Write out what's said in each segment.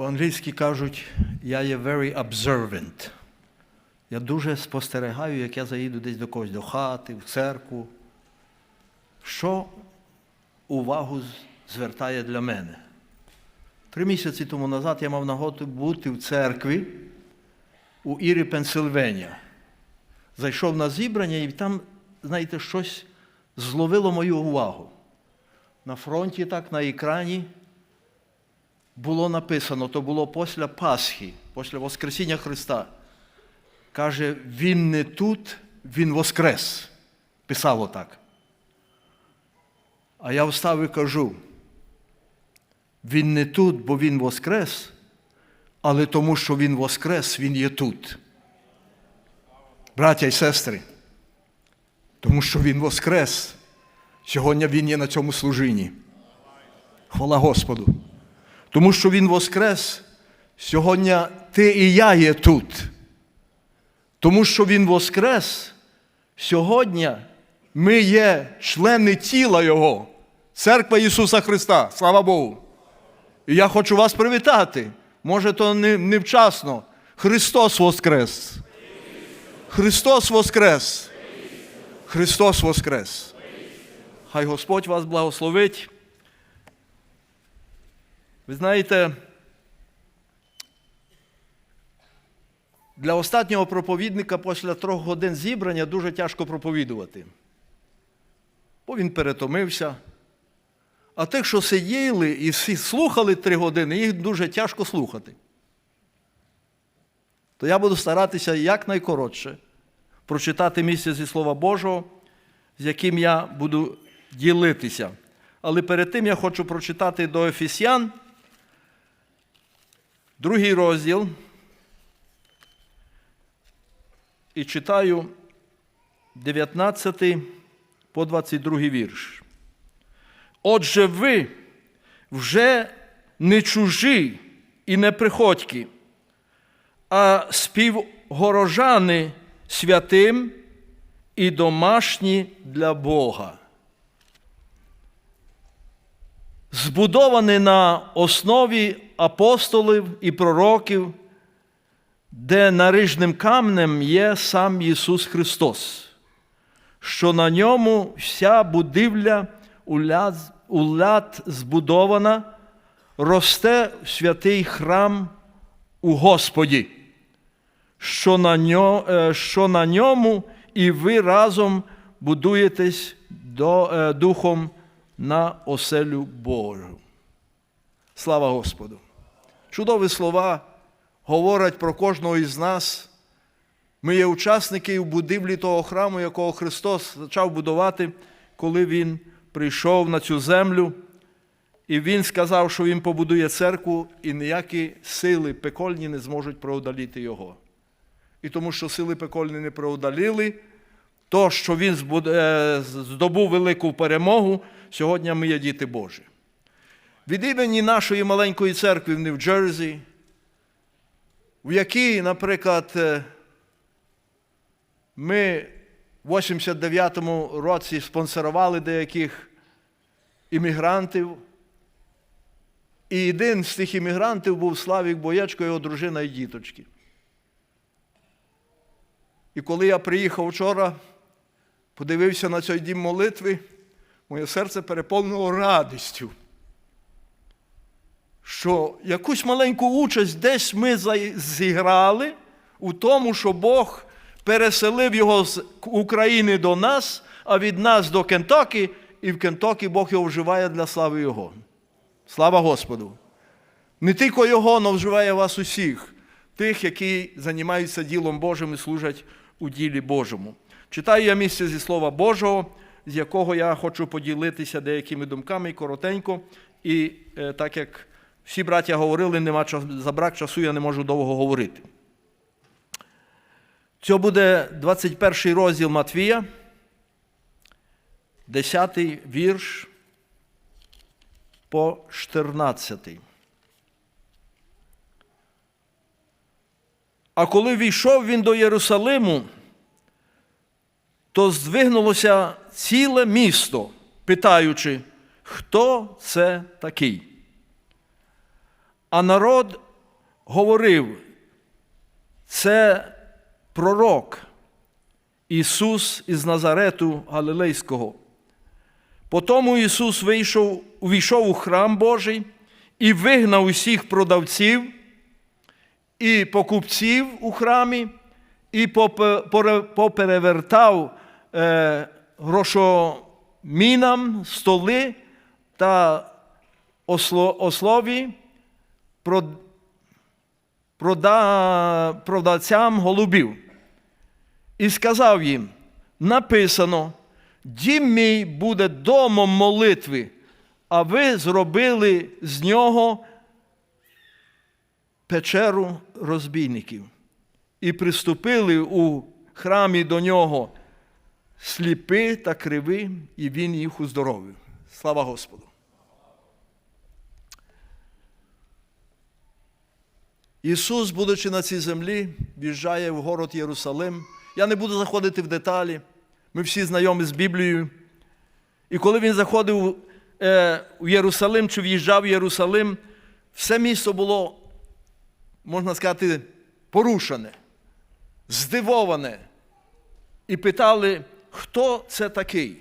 По-англійськи кажуть, я є very observant. Я дуже спостерігаю, як я заїду десь до когось, до хати, в церкву. Що увагу звертає для мене? Три місяці тому назад я мав нагоду бути в церкві у Ірі, Пенсильвенія. Зайшов на зібрання і там, знаєте, щось зловило мою увагу. На фронті, так, на екрані було написано, то було після Пасхи, після Воскресіння Христа. Каже, Він не тут, Він воскрес. Писало так. А я встав і кажу, він не тут, бо Він воскрес, але тому, що Він воскрес, Він є тут. Браття і сестри, тому що Він воскрес. Сьогодні Він є на цьому служінні. Хвала Господу. Тому що Він воскрес, сьогодні ти і я є тут. Тому що Він воскрес, сьогодні ми є члени тіла Його, церква Ісуса Христа. Слава Богу. І я хочу вас привітати. Може, то не, невчасно. Христос Воскрес. Христос Воскрес. Христос Воскрес. Хай Господь вас благословить. Ви знаєте, для останнього проповідника після трьох годин зібрання дуже тяжко проповідувати. Бо він перетомився. А тих, що сиділи і всі слухали три години, їх дуже тяжко слухати. То я буду старатися якнайкоротше прочитати місце зі Слова Божого, з яким я буду ділитися. Але перед тим я хочу прочитати до Ефесян, другий розділ. І читаю 19 по 22 вірш. Отже, ви вже не чужі і не приходькі, а співгорожани святим і домашні для Бога. Збудований на основі апостолів і пророків, де нарижним камнем є сам Ісус Христос, що на ньому вся будівля у ляд, у ляд збудована, росте святий храм у Господі, що на, ньо, е, що на ньому і ви разом будуєтесь до, е, духом на оселю Божу. Слава Господу! Чудові слова говорять про кожного із нас. Ми є учасники в будівлі того храму, якого Христос почав будувати, коли Він прийшов на цю землю. І Він сказав, що Він побудує церкву, і ніякі сили пекольні не зможуть преодоліти його. І тому, що сили пекольні не преодоліли, то, що він е, здобув велику перемогу, сьогодні ми є діти Божі. Від імені нашої маленької церкви в Нью-Джерсі, в якій, наприклад, е, ми в 89-му році спонсорували деяких іммігрантів. І один з тих іммігрантів був Славік Боячко, його дружина і діточки. І коли я приїхав вчора, подивився на цей дім молитви, моє серце переповнило радістю. Що якусь маленьку участь десь ми зіграли у тому, що Бог переселив його з України до нас, а від нас до Кентокі, і в Кентокі Бог його вживає для слави Його. Слава Господу! Не тільки Його, але вживає вас усіх, тих, які займаються ділом Божим і служать у ділі Божому. Читаю я місце зі Слова Божого, з якого я хочу поділитися деякими думками коротенько. І е, так як всі браття говорили, нема за брак часу я не можу довго говорити. Це буде 21 розділ Матвія, 10 вірш по 14. А коли війшов він до Єрусалиму, то здвигнулося ціле місто, питаючи, хто це такий. А народ говорив, це пророк Ісус із Назарету Галилейського. Потому Ісус вийшов, увійшов у храм Божий і вигнав усіх продавців і покупців у храмі, і попе- поперевертав е, грошомінам столи та осло, ослові продавцям голубів. І сказав їм: написано, дім мій буде домом молитви, а ви зробили з нього печеру розбійників. І приступили у храмі до нього сліпи та криви, і він їх уздоровив. Слава Господу! Ісус, будучи на цій землі, в'їжджає в город Єрусалим. Я не буду заходити в деталі. Ми всі знайомі з Біблією. І коли він заходив е, в Єрусалим чи в'їжджав в Єрусалим, все місто було, можна сказати, порушене, здивоване. І питали, хто це такий?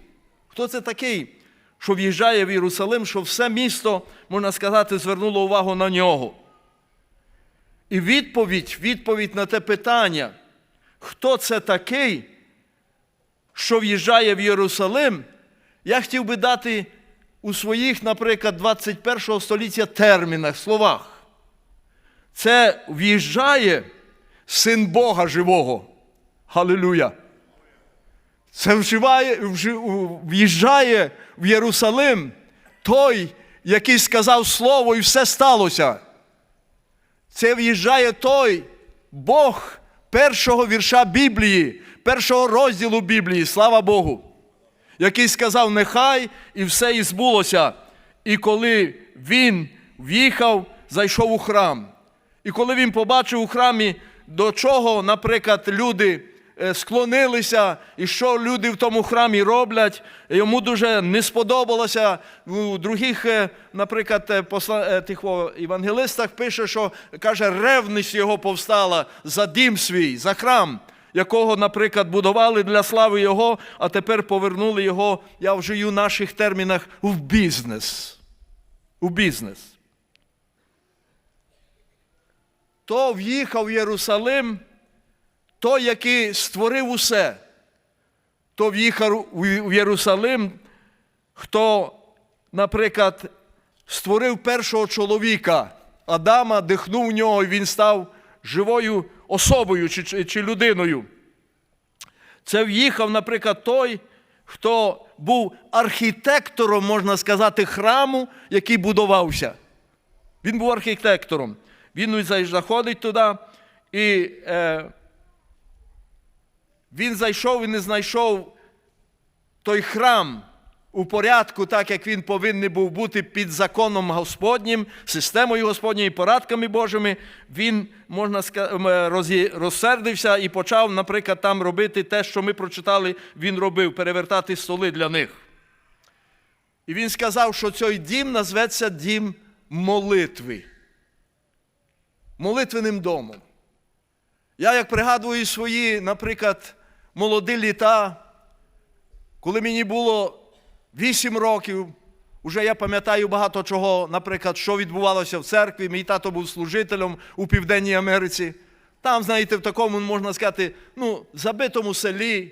Хто це такий, що в'їжджає в Єрусалим, що все місто, можна сказати, звернуло увагу на нього. І відповідь, відповідь на те питання, хто це такий, що в'їжджає в Єрусалим, я хотів би дати у своїх, наприклад, 21 століття термінах, словах. Це в'їжджає син Бога живого. Халилуя! Це вживає, в'їжджає в Єрусалим той, який сказав слово, і все сталося. Це в'їжджає той Бог першого вірша Біблії, першого розділу Біблії, слава Богу, який сказав, нехай і все і збулося. І коли він в'їхав, зайшов у храм. І коли він побачив у храмі, до чого, наприклад, люди склонилися, і що люди в тому храмі роблять, йому дуже не сподобалося. У других, е, наприклад, е, посла... е, тих євангелистах пише, що каже, ревність його повстала за дім свій, за храм, якого, наприклад, будували для слави Його, а тепер повернули його, я вжию в наших термінах, в бізнес. У бізнес. То в'їхав в Єрусалим, той, який створив усе, то в'їхав у Єрусалим, хто, наприклад, створив першого чоловіка, Адама, дихнув в нього, і він став живою особою чи, чи людиною. Це в'їхав, наприклад, той, хто був архітектором, можна сказати, храму, який будувався. Він був архітектором. Він заходить туди, і е, він зайшов і не знайшов той храм у порядку, так як він повинен був бути під законом Господнім, системою Господньою, порадками Божими. Він, можна сказати, розсердився і почав, наприклад, там робити те, що ми прочитали, він робив, перевертати столи для них. І він сказав, що цей дім назветься дім молитви. Молитвеним домом. Я, як пригадую свої, наприклад, молоді літа, коли мені було 8 років, вже я пам'ятаю багато чого, наприклад, що відбувалося в церкві. Мій тато був служителем у Південній Америці. Там, знаєте, в такому, можна сказати, ну, забитому селі,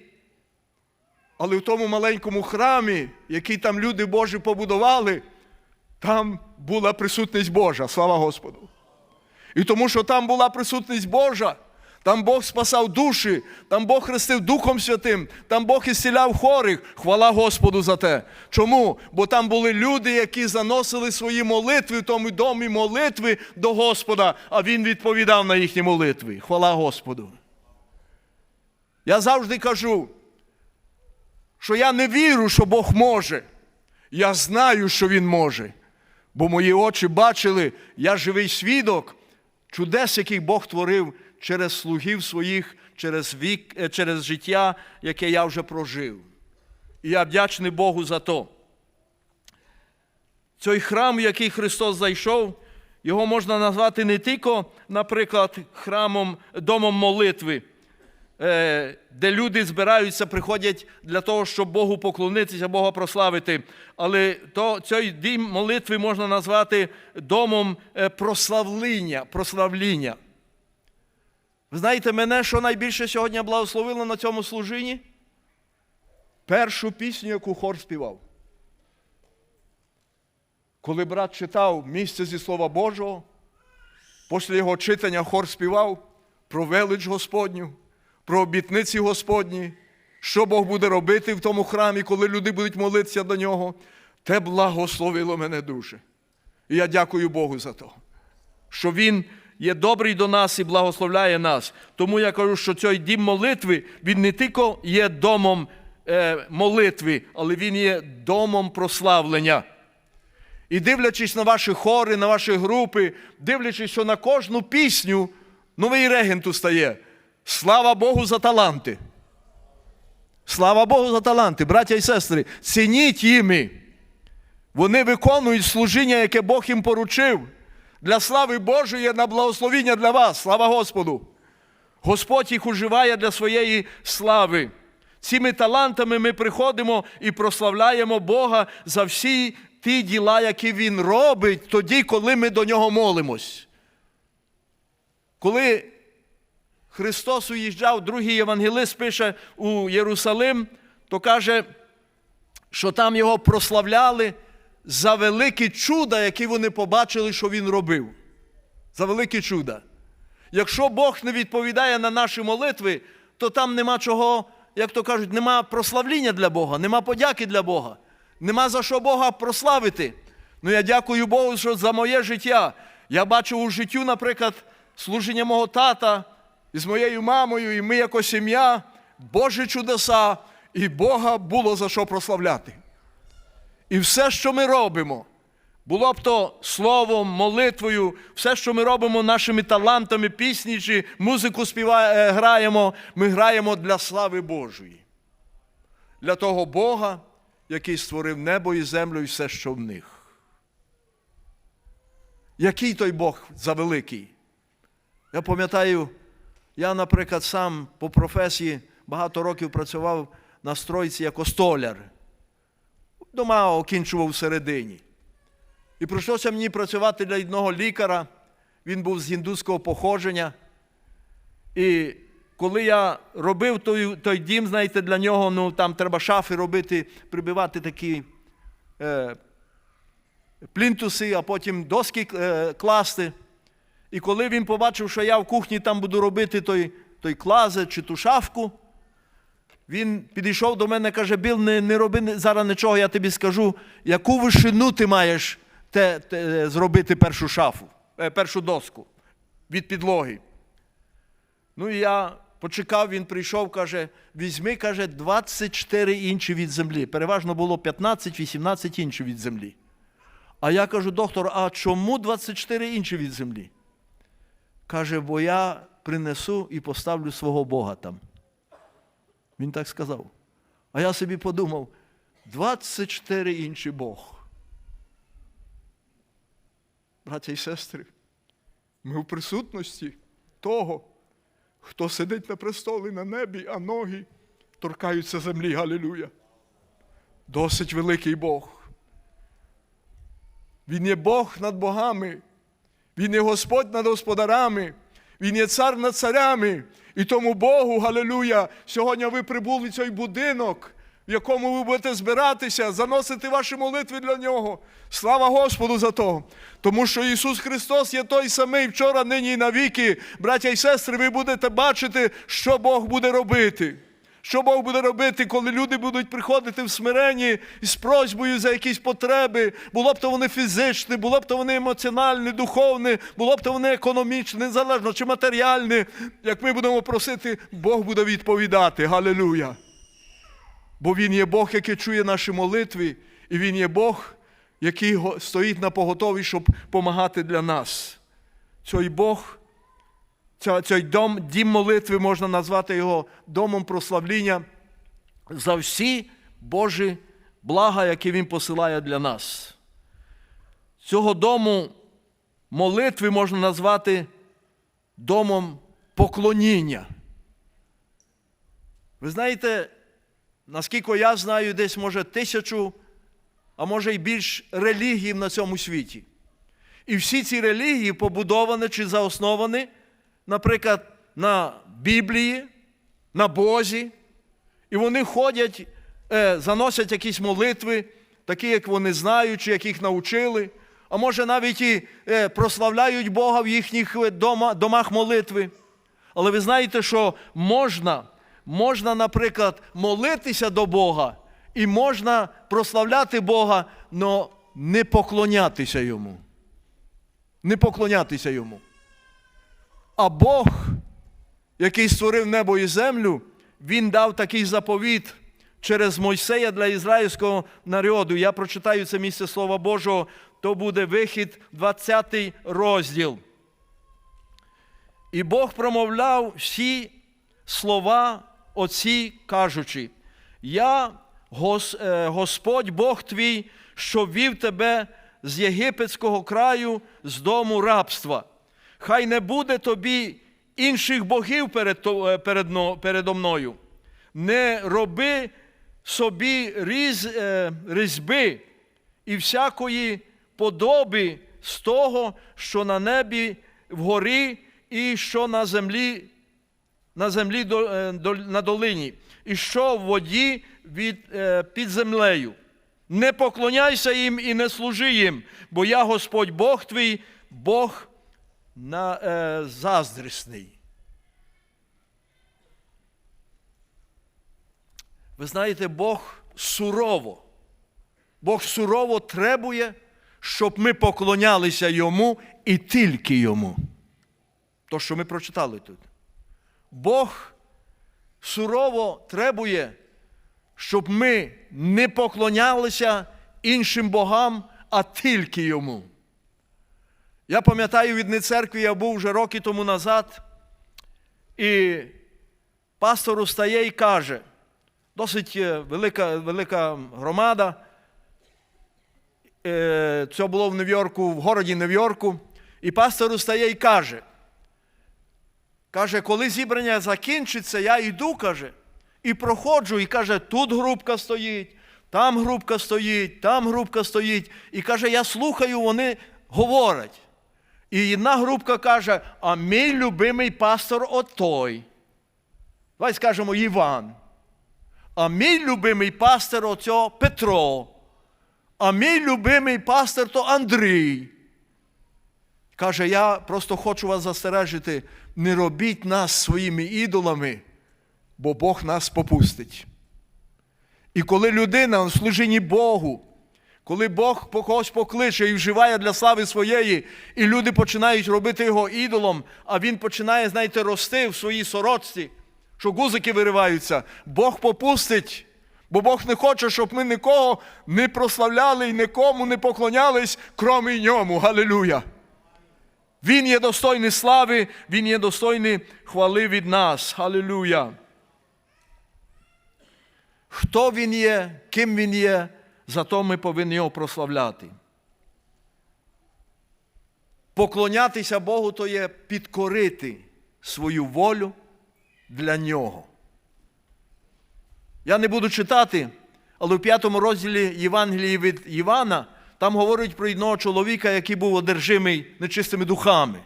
але в тому маленькому храмі, який там люди Божі побудували, там була присутність Божа, слава Господу. І тому, що там була присутність Божа, там Бог спасав душі, там Бог хрестив Духом Святим, там Бог ісціляв хворих. Хвала Господу за те. Чому? Бо там були люди, які заносили свої молитви в тому домі молитви до Господа, а Він відповідав на їхні молитви. Хвала Господу. Я завжди кажу, що я не вірю, що Бог може. Я знаю, що Він може. Бо мої очі бачили, я живий свідок чудес, яких Бог творив через слугів своїх, через вік, е, через життя, яке я вже прожив. І я вдячний Богу за то. Цей храм, в який Христос зайшов, його можна назвати не тільки, наприклад, храмом, домом молитви, е, де люди збираються, приходять для того, щоб Богу поклонитися, Бога прославити. Але то, цей дім молитви можна назвати домом е, прославління, прославління. Ви знаєте, мене, що найбільше сьогодні благословило на цьому служінні? Першу пісню, яку хор співав. Коли брат читав місце зі Слова Божого, після його читання хор співав про велич Господню, про обітниці Господні, що Бог буде робити в тому храмі, коли люди будуть молитися до нього, те благословило мене дуже. І я дякую Богу за то, що Він є добрий до нас і благословляє нас. Тому я кажу, що цей дім молитви, він не тільки є домом е, молитви, але він є домом прославлення. І дивлячись на ваші хори, на ваші групи, дивлячись, що на кожну пісню новий регент устає. Слава Богу за таланти. Слава Богу за таланти, браття і сестри, цініть їми. Вони виконують служіння, яке Бог їм поручив. Для слави Божої на благословіння для вас. Слава Господу! Господь їх уживає для своєї слави. Цими талантами ми приходимо і прославляємо Бога за всі ті діла, які Він робить тоді, коли ми до нього молимось. Коли Христос уїжджав, другий євангелист пише у Єрусалим, то каже, що там його прославляли за великі чуда, які вони побачили, що він робив. За великі чуда. Якщо Бог не відповідає на наші молитви, то там нема чого, як то кажуть, нема прославління для Бога, нема подяки для Бога, нема за що Бога прославити. Ну я дякую Богу, що за моє життя. Я бачив у життю, наприклад, служення мого тата з моєю мамою, і ми, як сім'я, Божі чудеса, і Бога було за що прославляти. І все, що ми робимо, було б то словом, молитвою, все, що ми робимо нашими талантами, пісні чи музику співає, граємо, ми граємо для слави Божої. Для того Бога, який створив небо і землю і все, що в них. Який той Бог завеликий? Я пам'ятаю, я, наприклад, сам по професії багато років працював на стройці як столяр. Дома окінчував всередині. І прийшлося мені працювати для одного лікаря. Він був з індуського походження. І коли я робив той той дім, знаєте, для нього ну, там треба шафи робити, прибивати такі е, плінтуси, а потім доски е, класти. І коли він побачив, що я в кухні там буду робити той той клазет чи ту шафку, він підійшов до мене каже: Біл, не не роби зараз нічого, я тобі скажу, яку вишину ти маєш те, те, зробити першу шафу, е, першу доску від підлоги. Ну і я почекав, він прийшов, каже, візьми, каже, 24 інші від землі. Переважно було 15-18 інші від землі. А я кажу, доктор, а чому 24 інші від землі? Каже, бо я принесу і поставлю свого Бога там. Він так сказав. А я собі подумав: 24 інші Бог. Браття і сестри, ми в присутності того, хто сидить на престолі на небі, а ноги торкаються землі. Галилуя. Досить великий Бог. Він є Бог над богами, Він є Господь над господарами, Він є цар над царями. І тому Богу, галилюя, сьогодні ви прибули в цей будинок, в якому ви будете збиратися, заносити ваші молитви для нього. Слава Господу за то. Тому що Ісус Христос є той самий вчора, нині і навіки. Браття і сестри, ви будете бачити, що Бог буде робити. Що Бог буде робити, коли люди будуть приходити в смиренні з просьбою за якісь потреби, було б то вони фізичні, було б то вони емоціональні, духовні, було б то вони економічні, незалежно чи матеріальні. Як ми будемо просити, Бог буде відповідати. Галилуя! Бо Він є Бог, який чує наші молитви, і Він є Бог, який стоїть на поготові, щоб допомагати для нас. Цей Бог. Цей дом, дім молитви можна назвати його домом прославління за всі Божі блага, які Він посилає для нас. Цього дому молитви можна назвати домом поклоніння. Ви знаєте, наскільки я знаю, десь може тисячу, а може й більш релігій на цьому світі. І всі ці релігії побудовані чи заосновані, наприклад, на Біблії, на Бозі. І вони ходять, е, заносять якісь молитви, такі, як вони знають, чи яких навчили. А може навіть і е, прославляють Бога в їхніх е, домах молитви. Але ви знаєте, що можна, можна, наприклад, молитися до Бога, і можна прославляти Бога, але не поклонятися йому. Не поклонятися йому. А Бог, який створив небо і землю, Він дав такий заповіт через Мойсея для ізраїльського народу. Я прочитаю це місце Слова Божого, то буде вихід, 20 розділ. І Бог промовляв всі слова оці, кажучи: Я, е, Господь Бог твій, що вів тебе з єгипетського краю, з дому рабства. Хай не буде тобі інших богів перед, е, перед, передо мною. Не роби собі різ, е, різьби і всякої подоби з того, що на небі вгорі, і що на землі, на землі е, на долині, і що в воді від, під землею. Не поклоняйся їм і не служи їм, бо я Господь Бог твій, Бог на, е, заздрісний. Ви знаєте, Бог сурово. Бог сурово требує, щоб ми поклонялися йому і тільки йому. То, що ми прочитали тут. Бог сурово требує, щоб ми не поклонялися іншим богам, а тільки йому. Я пам'ятаю від церкви, я був вже роки тому назад, і пастор устає і каже, досить е, велика, велика громада. Е, Це було в Нью-Йорку, в городі Нью-Йорку. І пастор устає і каже, каже, коли зібрання закінчиться, я йду, каже, і проходжу, і каже, тут групка стоїть, там групка стоїть, там групка стоїть. І каже, я слухаю, вони говорять. І одна групка каже, а мій любимий пастор отой. Давай скажемо Іван. А мій любимий пастор оцього Петро. А мій любимий пастор то Андрій. Каже, я просто хочу вас застережити, не робіть нас своїми ідолами, бо Бог нас попустить. І коли людина в служінні Богу, коли Бог когось покличе і вживає для слави своєї, і люди починають робити його ідолом, а він починає, знаєте, рости в своїй сорочці, що гузики вириваються, Бог попустить. Бо Бог не хоче, щоб ми нікого не прославляли і нікому не поклонялись, крім ньому. Галилюя! Він є достойний слави, Він є достойний хвали від нас. Халилуя. Хто Він є, ким Він є, зато ми повинні його прославляти. Поклонятися Богу то є підкорити свою волю для нього. Я не буду читати, але в п'ятому розділі Євангелії від Івана там говорить про одного чоловіка, який був одержимий нечистими духами.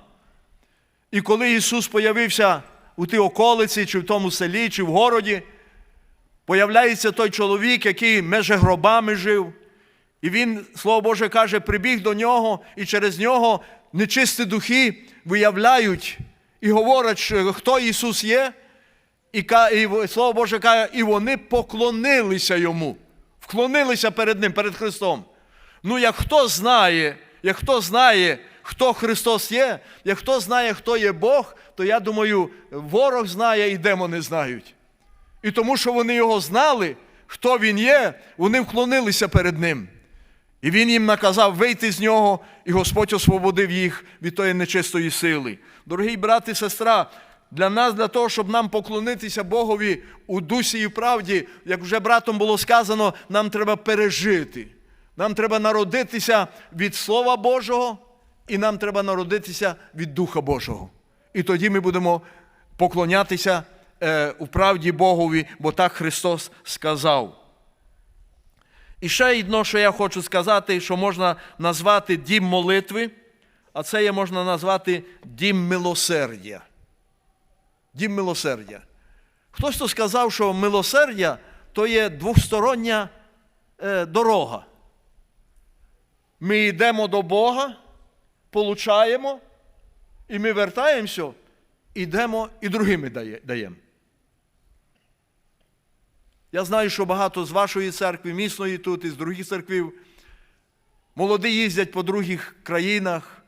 І коли Ісус появився у тій околиці, чи в тому селі, чи в городі, появляється той чоловік, який меже гробами жив. І він, Слово Боже, каже, прибіг до нього, і через нього нечисті духи виявляють і говорять, хто Ісус є. І, і Слово Боже каже, і вони поклонилися йому, вклонилися перед Ним, перед Христом. Ну, як хто знає, як хто знає, хто Христос є, як хто знає, хто є Бог, то я думаю, ворог знає і демони знають. І тому, що вони його знали, хто він є, вони вклонилися перед ним. І він їм наказав вийти з нього, і Господь освободив їх від тої нечистої сили. Дорогі брати і сестра, для нас, для того, щоб нам поклонитися Богові у дусі і правді, як вже братом було сказано, нам треба пережити. Нам треба народитися від Слова Божого і нам треба народитися від Духа Божого. І тоді ми будемо поклонятися е, у правді Богові, бо так Христос сказав. І ще одно, що я хочу сказати, що можна назвати дім молитви, а це є можна назвати дім милосердя. Дім милосердя. Хтось то сказав, що милосердя то є двостороння е, дорога. Ми йдемо до Бога, получаємо, і ми вертаємося, йдемо і другим даємо. Я знаю, що багато з вашої церкви, місної тут, і з других церквів, молоді їздять по других країнах,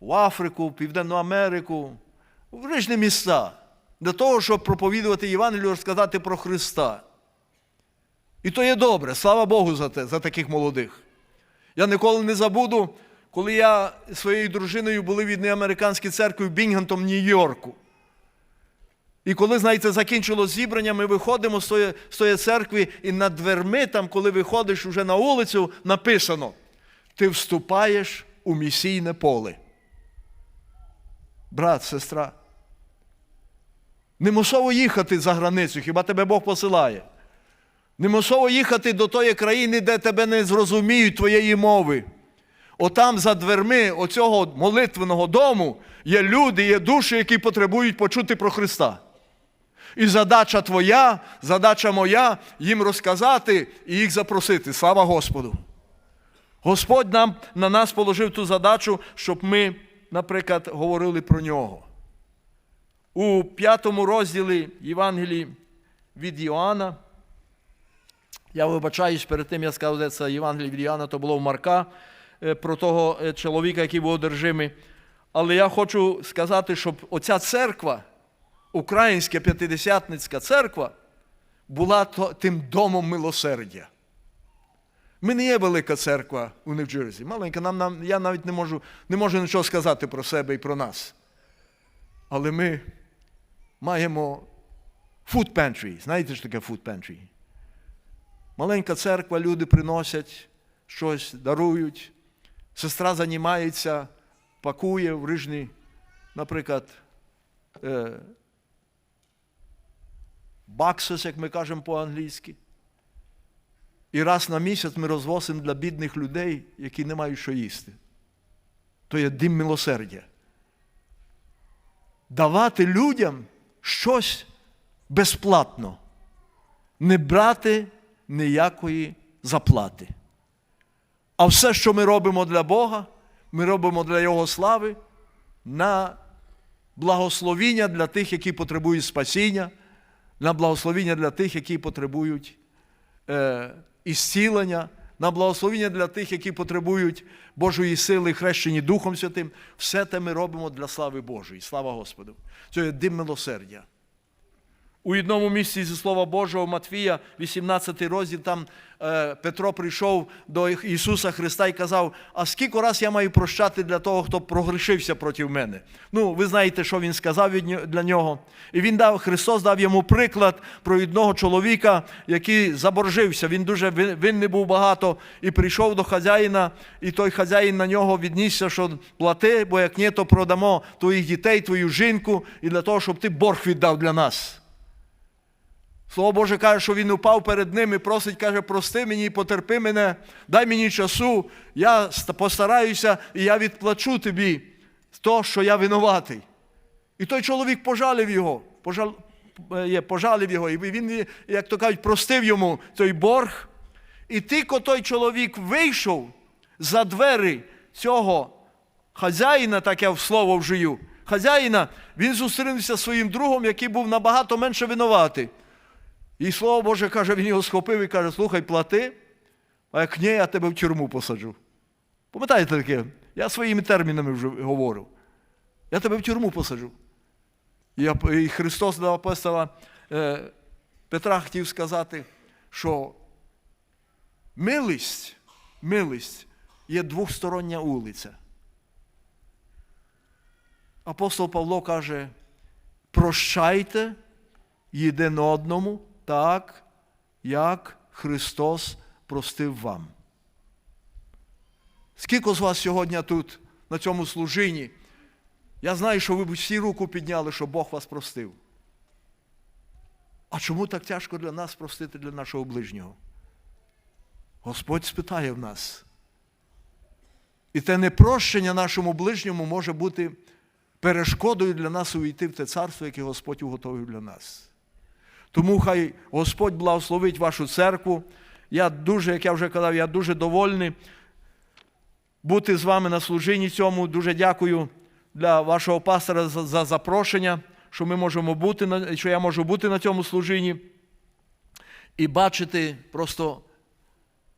в Африку, в Південну Америку, в різні міста, для того, щоб проповідувати Євангелію, розказати про Христа. І то є добре, слава Богу за те, за таких молодих. Я ніколи не забуду, коли я зі своєю дружиною були в одній американській церкві в Бінгhamton, Нью-Йорку. І коли, знаєте, закінчилось зібрання, ми виходимо з тої, з тої церкви, і над дверми, там, коли виходиш уже на вулицю, написано: ти вступаєш у місійне поле. Брат, сестра. Неможливо їхати за границю, хіба тебе Бог посилає. Неможливо їхати до тої країни, де тебе не зрозуміють твоєї мови. Отам за дверми оцього молитвеного дому є люди, є душі, які потребують почути про Христа. І задача твоя, задача моя їм розказати і їх запросити. Слава Господу! Господь нам на нас положив ту задачу, щоб ми, наприклад, говорили про нього. У п'ятому розділі Євангелії від Іоанна. Я вибачаюсь, перед тим я сказав, де це Євангеліє від Іоанна, то було в Марка е, про того е, чоловіка, який був одержимий. Але я хочу сказати, щоб оця церква, Українська п'ятидесятницька церква, була тим домом милосердя. Ми не є велика церква у Нью-Джерсі. Маленька, нам, нам, я навіть не можу, не можу нічого сказати про себе і про нас. Але ми маємо food pantry. Знаєте, що таке food pantry? Маленька церква, люди приносять щось, дарують. Сестра займається, пакує в рижні, наприклад, е, як ми кажемо по-англійськи. І раз на місяць ми розвозимо для бідних людей, які не мають що їсти. То є дим милосердя. Давати людям щось безплатно, не брати ніякої заплати. А все, що ми робимо для Бога, ми робимо для Його слави на благословіння для тих, які потребують спасіння, на благословіння для тих, які потребують е, ісцілення, на благословіння для тих, які потребують Божої сили, хрещені Духом Святим. Все те ми робимо для слави Божої. Слава Господу. Це є дим милосердя. У одному місці зі Слова Божого Матвія, 18 розділ, там е, Петро прийшов до Ісуса Христа і казав: А скільки раз я маю прощати для того, хто прогрішився проти мене? Ну, ви знаєте, що він сказав для нього. І він дав, Христос дав йому приклад про одного чоловіка, який заборжився. Він дуже винний був багато і прийшов до хазяїна, і той хазяїн на нього віднісся, що плати, бо як ні, то продамо твоїх дітей, твою жінку, і для того, щоб ти борг віддав для нас. Слово Боже каже, що він упав перед ним і просить, каже, прости мені, потерпи мене, дай мені часу, я постараюся і я відплачу тобі то, що я винуватий. І той чоловік пожалів його, пожал, е, є, пожалів його, і він, як то кажуть, простив йому той борг. І тільки той чоловік вийшов за двері цього хазяїна, так я в слово вжию, хазяїна, він зустрінувся зі своїм другом, який був набагато менше винуватий. І слово Боже каже, він його схопив і каже, слухай, плати, а як ні, я тебе в тюрму посаджу. Пам'ятаєте таке? Я своїми термінами вже говорю. Я тебе в тюрму посаджу. І Христос до апостола е, Петра хотів сказати, що милість, милість є двостороння вулиця. Апостол Павло каже, прощайте єдин одному, так, як Христос простив вам. Скільки з вас сьогодні тут на цьому служінні. Я знаю, що ви б всі руку підняли, що Бог вас простив. А чому так тяжко для нас простити для нашого ближнього? Господь спитає в нас. І те непрощення нашому ближньому може бути перешкодою для нас увійти в те царство, яке Господь уготовив для нас. Тому хай Господь благословить вашу церкву. Я дуже, як я вже казав, я дуже довольний бути з вами на служінні цьому. Дуже дякую для вашого пастора за, за запрошення, що ми можемо бути на, що я можу бути на цьому служінні і бачити просто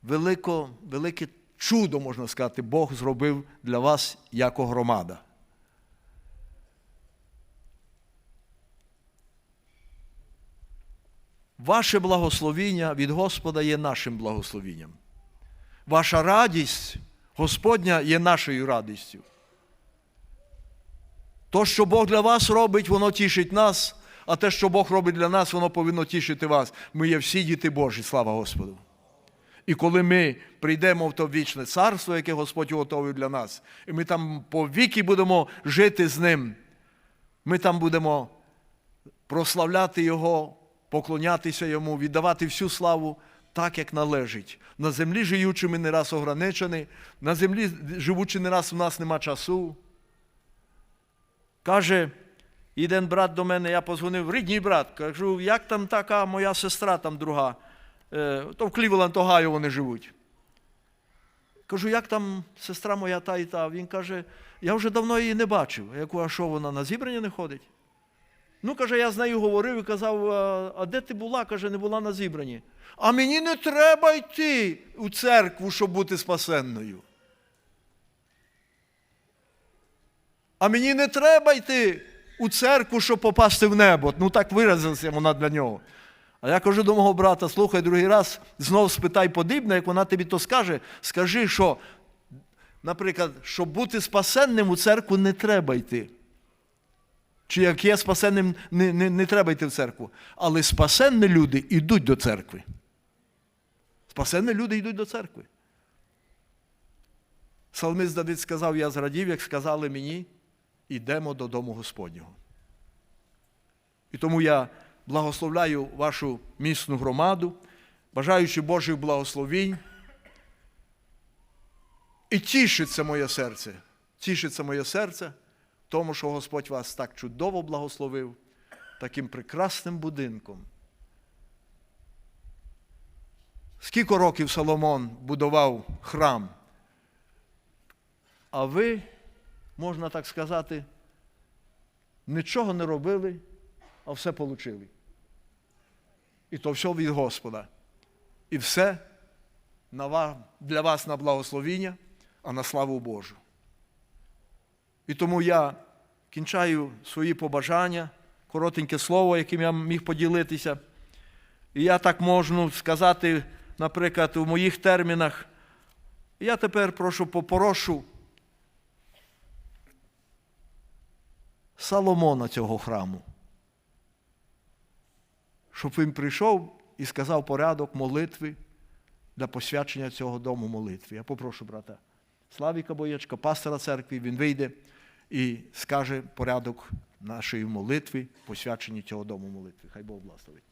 велико, велике чудо, можна сказати, Бог зробив для вас як громада. Ваше благословіння від Господа є нашим благословінням. Ваша радість Господня є нашою радістю. То, що Бог для вас робить, воно тішить нас, а те, що Бог робить для нас, воно повинно тішити вас. Ми є всі діти Божі, слава Господу. І коли ми прийдемо в то вічне царство, яке Господь готовий для нас, і ми там по віки будемо жити з ним, ми там будемо прославляти Його, поклонятися Йому, віддавати всю славу так, як належить. На землі живучи, ми не раз ограничені, на землі живучи не раз, у нас нема часу. Каже, один брат до мене, я позвонив, рідній брат, кажу, як там така моя сестра, там друга, Е, то в Клівленд, Огайо вони живуть. Кажу, як там сестра моя та і та? Він каже, я вже давно її не бачив. Я кажу, а що вона на зібрання не ходить? Ну, каже, я з нею говорив і казав, а, де ти була? Каже, не була на зібранні. А мені не треба йти у церкву, щоб бути спасенною. А мені не треба йти у церкву, щоб попасти в небо. Ну так виразилася вона для нього. А я кажу до мого брата, слухай, другий раз знов спитай подібне, як вона тобі то скаже, скажи, що, наприклад, щоб бути спасенним у церкву не треба йти. Чи як є спасенним, не, не, не треба йти в церкву. Але спасенні люди йдуть до церкви. Спасенні люди йдуть до церкви. Псалмист Давид сказав, я зрадів, як сказали мені, ідемо додому Господнього. І тому я благословляю вашу місну громаду, бажаючи Божих благословінь. І тішиться моє серце, тішиться моє серце, тому що Господь вас так чудово благословив, таким прекрасним будинком. Скільки років Соломон будував храм? А ви, можна так сказати, нічого не робили, а все получили. І то все від Господа. І все для вас на благословіння, а на славу Божу. І тому я кінчаю свої побажання, коротеньке слово, яким я міг поділитися. І я так можу сказати, наприклад, у моїх термінах. Я тепер прошу попорошу Соломона цього храму щоб він прийшов і сказав порядок молитви для посвячення цього дому молитви. Я попрошу брата Славіка Боячка, пастора церкви, він вийде і скаже порядок нашої молитви, посвячені цього дому молитви. Хай Бог благословить.